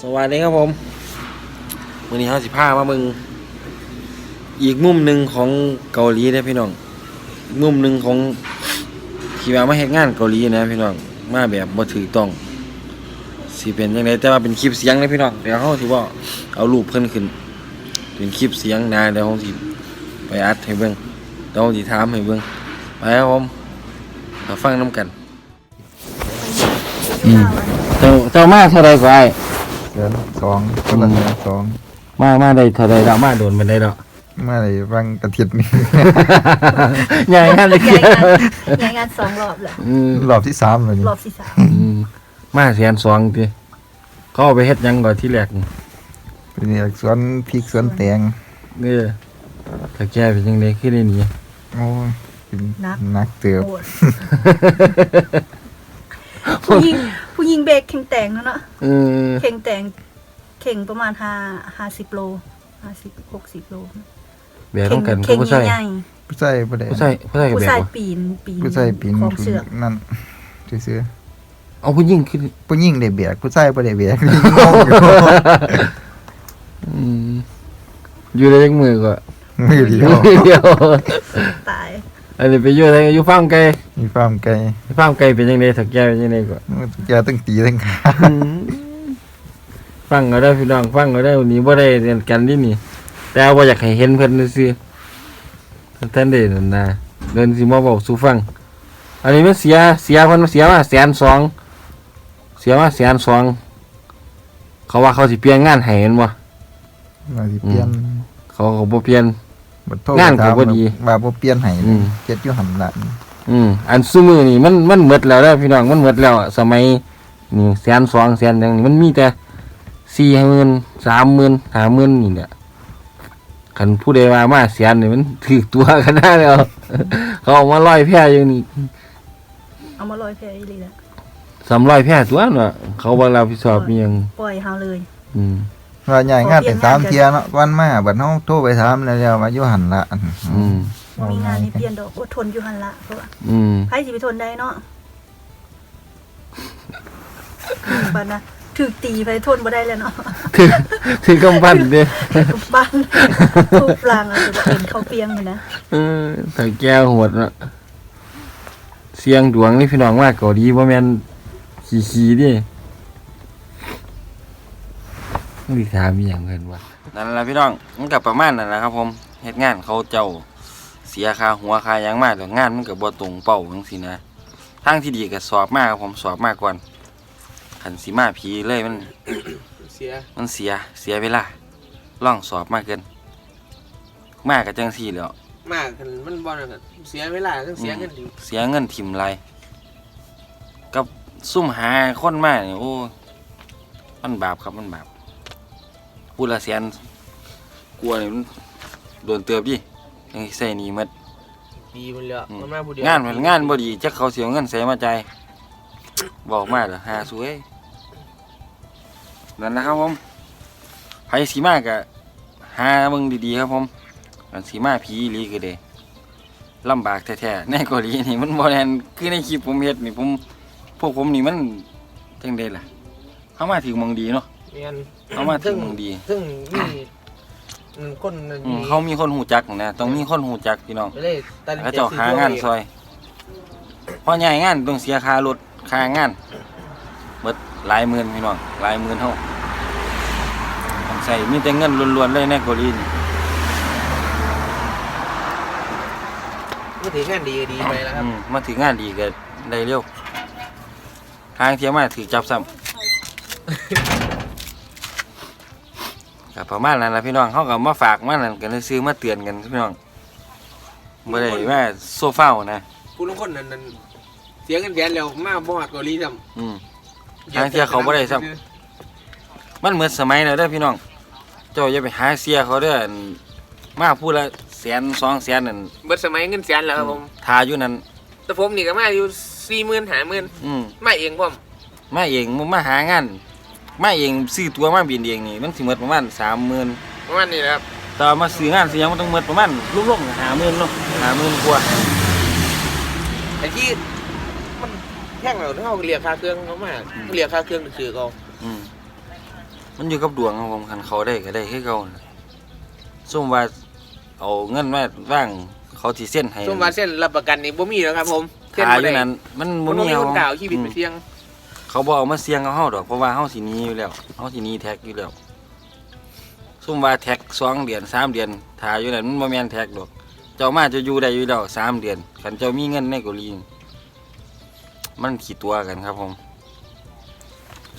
สวัสดีครับผมวันนี้เขาสิพามาเมึง อีกมุมหนึ่งของเกาหลีนะพี่น้องอีกมุมหนึ่งของที่ว่ามาเฮ็ดงานเกาหลีนะพี่น้องมาแบบบ่ถูกต้องสิเป็นยังไงแต่ว่าเป็นคลิปเสียงนะพี่น้องเดี๋ยวเขาสิว่าเอารูปเพิ่นขึ้น เป็นคลิปเสียงนะเดี๋ยวเขาสิไปอัดให้เบิ่งเดี๋ยวเขาสิถามให้เบิ่งไปครับผมมาฟังน้ำกันอืมเจ้าเจ้ามาเท่าไรก็ไอ้ เดือนสองคนละเดือนสองมามาได้เท่าไรแล้วมาโดนไปได้แล้วมาในบางอาทิตย์นี้ใหญ่กันเลยย้ายงานย้ายงานสองรอบเลยอืมรอบที่สามเลยนี่รอบที่สามอืมมาแสนสองทีเขาเอาไปเฮ็ดหยังก่อนที่แรกนี่เป็นเนี่ยสวนพริกสวนแตงเนี่ยถ้าแกเป็นยังไงขึ้นได้หนีโอ้ยเป็นนักเติบโหดผู้หญิง ผู้หญิงเบรกเข่งแต่งแล้วเนาะเออเข่งแต่งเข่งประมาณห้าห้าสิบโลห้าสิบหกสิบโลแบกต้องกันเข่งผู้ชายใหญ่ผู้ชายผู้ใดผู้ชายผู้ชายๆกับผู้แบกชายบ่ปีนปีนผู้ชายปีนของเสือกนั่นซื้อเอาผู้หญิงขึ้นๆผู้หญิงได้เบียกผู้ชายบ่ได้เบียกงงอยู่อืมอยู่ได้ยังมือก็มือเดียว มือเดียวตาย อันนี้ไปอยู่ได้อยู่ฟาร์มไก่มีฟาร์มไก่ฟาร์มไก่เป็นยังไงถ้าแกเป็นยังไงก็แกตั้งตีตั้งขาฟังก็ได้พี่น้องฟังก็ได้วันนี้บ่ได้เรียนกันที่นี่ แต่ว่าอยากให้เห็นเพิ่นซื่อๆท่านได้นั่นนะเดินสิมาบอกสู่ฟัง อันนี้มันเสียเสียเพิ่นเสียมาแสนสองเสียมาแสนสองเขาว่าเขาสิเปลี่ยนงานให้เห็นบ่มาสิเปลี่ยนเขาก็บ่เปลี่ยน บัดโทรงานก็ถมบ่ดีว่าบ่เปลี่ยนให้อืม เจ็ดอยู่หั่นล่ะอืมอันซุมือนี่มันมันหมดแล้วเด้อพี่น้องมันหมดแล้วอะสมัยนี่แสนสองแสนหนึงนี่มันมีแต่สี่หมื่นสามหมื่นห้าหมื่นนี่แหละคันผู้ใดว่ามาแสนนี่มันถือตัวกันได้แล้ว เขาเอามาร้อยแพร่อยู่นี่เอามาลอยแพอีหลีแล้วสามร้อยแพร่ตัวเนาะเขาบ่รับผิดชอบอิหยังปล่อยเฮาเลย อืม ว่าใหญ่งานเป็นขอเปลี่ยนงานสามเที่ยเนาะวันมาบัดเฮาโทรไปถามแล้วแล้วว่าอยู่หั่นล่ะอืมบ่มีงานนี่เปลี่ยนดอกอดทนอยู่หันละเพราะว่าอืมใครสิไปทนได้เนาะอืมบัดนะถูกตีไปทนบ่ได้แล้วเนาะถือถือกำปั้นเด้อทุบบ้านทุบรังอะไรแบบเป็นเขาวเปียงเลยนะเออถ้าแก้วโหดเนาะเสียงดวงนี่พี่น้องว่าเกาหลีบ่แม่นขี้ๆเดิ มันสิถามอีหยังเพิ่นว่านั่นล่ะพี่น้องมันก็ประมาณนั้นแหละครับผมเฮ็ดงานเขาเจ้าเสียค่าหัวค่าหยังมาแต่งานมันก็บ่ตรงเป้าจังซี่นะทางที่ดีก็สอบมาครับผมสอบมาก่อนคันสิมาผีเลยมัน เสียมันเสียเสียเวลาล่องสอบมากเกิน มากกับจังสี่แหล้วมากกันมันบอลกันเสียเวลาต้องเสียเงินดิเสียเงินทิมไรกับซุ่มหาคนมากนี่โอ้ มันบาปครับมันบาป พูดละแสนกลัวนี่มันโดนเตือบดิยังสิใส่หนี่หมัด ดีมันเลยมันมาผู้เดียวงานมันงานบ่ดีจักเขาเสียเงินใส่มาใจายบอกมาเหรอหาสวยนั่นนะครับผมไผสีมากกะหาเบิ่งดีๆครับผมอันสีมาผีอีหลีคือเด้ลำบากแท้ๆในเกาหลีนี่มันบ่แม่นคือในคลิปผมเฮ็ดนี่ผมพวกผมนี่มันจังได๋ล่ะเฮามาถึงหมองดีเนาะ เมียนเอามาถึงมึงดี ซึ่งมีอืมคนนั่นอืมเขามีคนหูจักนะต้องมีคนหูจักพี่น้องไปเลยตัดสินเขาใจเจ้าหางานซอยเพราะใหญ่งานต้องเสียค่ารถค่างานเบิดหลายหมื่นพี่น้องหลายหมื่นเท่าต้องใส่มีแต่เงินล้วนๆเลยในเกาหลีนี่ก็ถืองานดีก็ดีไปแล้วครับอืมมาถึงงานดีก็ได้เร็วทางเที่ยวมาถือจับซ้ำ กับประมาณนั้นละพี่น้องเขาก็มาฝากมานั่นกันซื้อมาเตือนกันพี่น้องไม่ได้ว่าโซเฝ้านะผู้ลงคนนั้นนั้นเสียเงินแสนแล้วมาบ่ฮอดเกาหลีซ้อืมำทางเที่ยวเขาบ่ได้ซ้มันเหมือนสมัยแล้วเด้อพี่น้อง เจ้าอย่าไปหาเสียเขาเด้ออั่นมาพูดละแสนสองแสนนั่นเบิดสมัยเงินแสนแล้วครับผม ทาอยู่นั่นแต่ผมนี่ก็มาอยู่สี่หมื่นห้าหมื่นอืมมาเองผมมาเองมึงมาหางาน มาเองซื้อตัวมาบินเองนี่มันสิหมดประมาณสามหมื่นประมาณนี้แหละครับแต่ว่ามาซื้องานซื้อหยังมันต้องหมดประมาณรวมๆห้าหมื่นเนาะห้าหมื่นกว่าแต่ที่มันแพงแล้วเขาเรียกค่าเครื่องเขามาเรียกค่าเครื่องซื้อเขาอืมมันอยู่กับดวงครับผมคันเขาได้ก็ได้คือเก่าน่ะซุ่มว่าเอาเงินมาว่างเขาสิเส้นให้ส้มว่าเส้นรับประกันนี่บ่มีแล้วครับผมเส้นขาอบ่ได้ยู่นั้นมันมับ่นมีบ่มีเอาคนกล่าวชีวิตไปอืมเสี่ยง เขาบอกเอามาเสี่ยงกับเฮาดอกเพราะว่าเฮาสิหนีอยู่แล้วเฮาสิหนีแท็กอยู่แล้วซุ่มว่าแท็กสองเดือนสามเดือนถ่ายอยู่นั่นมันบ่แม่นแท็กดอก เจ้ามาจะอยู่ได้อยู่แล้วสามเดือนคันเจ้ามีเงินในเกาหลีมันขี่ตัวกันครับผม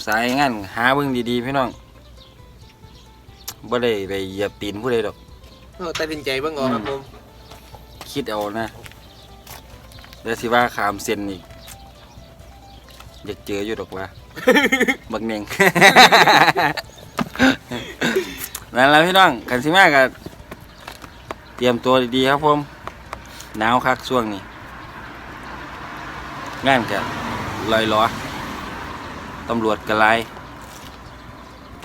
สายงานหาเบิ่งดีๆพี่น้องบ่ได้ไปเหยียบตีนผู้ใดดอกเออตัดสินใจเบิ่งเอาครับผม คิดเอานะเดี๋ยวสิว่าขามเส้นอีก อยากเจออยู่ดอกว่า บักเน่ง นั่นแหละพี่น้องกันสิมากับเตรียมตัวดีๆครับผม หนาวคักช่วงนี้งานกะลอยล้อตำรวจกะไลาย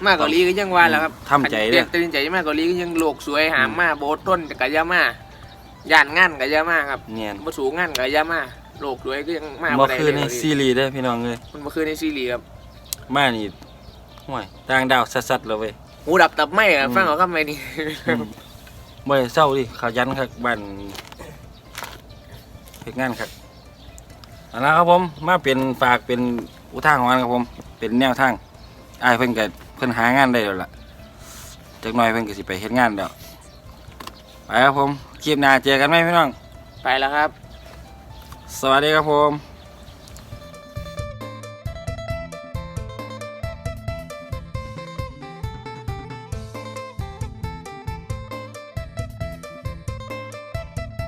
มาเกาหลีก็ยังว่าแหล้วครับทำใจเด้เด้ตัดสินใจมาเกาหลีก็ยังโลกสวยหามมาโบสต้นก็อย่ามาย่านงานก็อย่ามาครับเนียนบ่สูงงานก็อย่ามา โลกสวยก็ยังมาบ่ได้คือในเลยซีรีส์ได้อพี่น้องเลยมันบ่คือในซีรีส์ครับมานี่ห่วยต่างดาวสัสๆเลยเว้ย หูดับตับไหมอะอืม ฟังเอาคำไหมนี่บ่ได้เศร้าดิขยันครับบ้านเฮ็ดงานครับเอันนั้นครับผมมาเป็นฝากเป็นอุทาหรณ์ครับผม เป็นแนวทางอ้ายเพิ่นก็เพิ่นหางานได้แล้วล่ะจักหน่อยเพิ่นก็สิไปเฮ็ดงานแล้วไปครับผมคลิปหน้าเจอกันไหมพี่น้อง ไปแล้วครับ สวัสดีครับผม